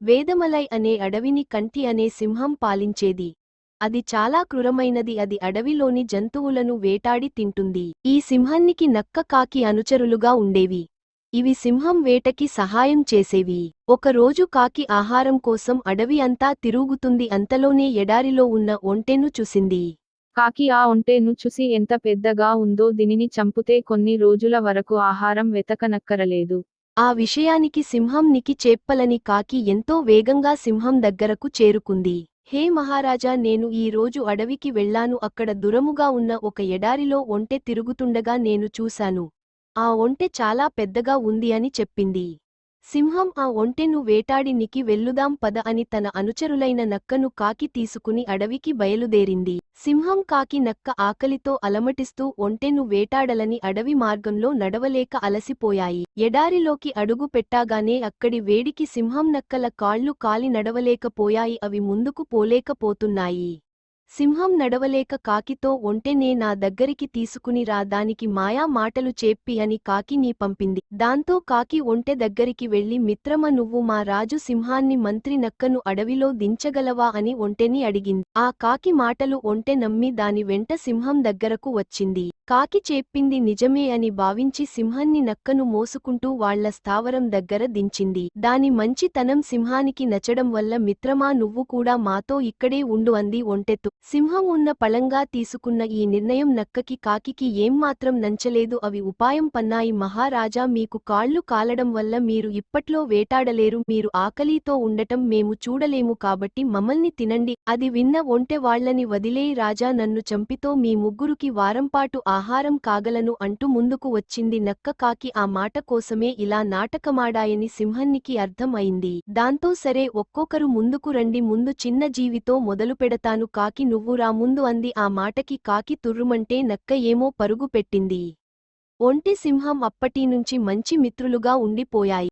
వేదమలై అనే అడవిని కంటి అనే సింహం పాలించేది. అది చాలా క్రూరమైనది అది అడవిలోని జంతువులను వేటాడి తింటుంది. ఈ సింహానికి నక్క కాకి అనుచరులుగా ఉండేవి. ఇవి సింహం వేటకి సహాయం చేసేవి. ఒకరోజు కాకి ఆహారం కోసం అడవి అంతా తిరుగుతుంది అంతలోనే ఎడారిలో ఉన్న ఒంటెను చూసింది. కాకి ఆ ఒంటెను చూసి ఎంత పెద్దగా ఉందో దీనిని చంపుతే కొన్ని రోజుల వరకు ఆహారం వెతకనక్కరలేదు. ఆ విషయానికి సింహం నికి చెప్పలని కాకి ఎంతో వేగంగా సింహం దగ్గరకు చేరుకుంది. హే మహారాజా నేను ఈ రోజు అడవికి వెళ్ళాను. అక్కడ దురముగా ఉన్న ఒక ఎడారిలో ఒంటె తిరుగుతుండగా నేను చూశాను. ఆ ఒంటె చాలా పెద్దగా ఉంది అని చెప్పింది. సింహం ఆ ఒంటెను వేటాడి నికి వెల్లుదాం పద అని తన అనుచరులైన నక్కను కాకి తీసుకుని అడవికి బయలుదేరింది. సింహం కాకి నక్క ఆకలితో అలమటిస్తూ ఒంటెను వేటాడలని అడవి మార్గంలో నడవలేక అలసిపోయాయి. ఎడారిలోకి అడుగు పెట్టాగానే అక్కడి వేడికి సింహం నక్కల కాళ్ళు కాలి నడవలేకపోయాయి. అవి ముందుకు పోలేకపోతున్నాయి. సింహం నడవలేక కాకితో ఒంటెనే నా దగ్గరికి తీసుకుని రా దానికి మాయా మాటలు చెప్పి అని కాకిని పంపింది. దాంతో కాకి ఒంటె దగ్గరికి వెళ్ళి మిత్రమ నువ్వు మా రాజు సింహాన్ని మంత్రి నక్కను అడవిలో దించగలవా అని ఒంటెని అడిగింది. ఆ కాకి మాటలు ఒంటె నమ్మి దాని వెంట సింహం దగ్గరకు వచ్చింది. కాకి చెప్పింది నిజమే అని భావించి సింహాన్ని నక్కను మోసుకుంటూ వాళ్ళ స్థావరం దగ్గర దించింది. దాని మంచితనం సింహానికి నచ్చడం వల్ల మిత్రమా నువ్వు కూడా మాతో ఇక్కడే ఉండు అంది ఒంటెత్తు సింహం ఉన్న పళంగా తీసుకున్న ఈ నిర్ణయం నక్కకి కాకికి ఏం నంచలేదు. అవి ఉపాయం పన్నాయి. మహారాజా మీకు కాళ్ళు కాలడం వల్ల మీరు ఇప్పట్లో వేటాడలేరు. మీరు ఆకలితో ఉండటం మేము చూడలేము కాబట్టి మమ్మల్ని తినండి. అది విన్న ఒంటె వాళ్ళని వదిలేయి రాజా. నన్ను చంపితో మీ ముగ్గురికి వారంపాటు ఆహారం కాగలను అంటూ ముందుకు వచ్చింది నక్క కాకి. ఆ మాట కోసమే ఇలా నాటకమాడాయని సింహన్నికి అర్థం అయింది దాంతో సరే ఒక్కొక్కరు ముందుకు రండి. ముందు చిన్న జీవితో మొదలుపెడతాను. కాకి నువ్వురా ముందు అంది. ఆ మాటకి కాకి తుర్రుమంటే నక్క ఏమో పరుగు పెట్టింది. ఒంటి సింహం అప్పటినుంచి మంచి మిత్రులుగా ఉండిపోయాయి.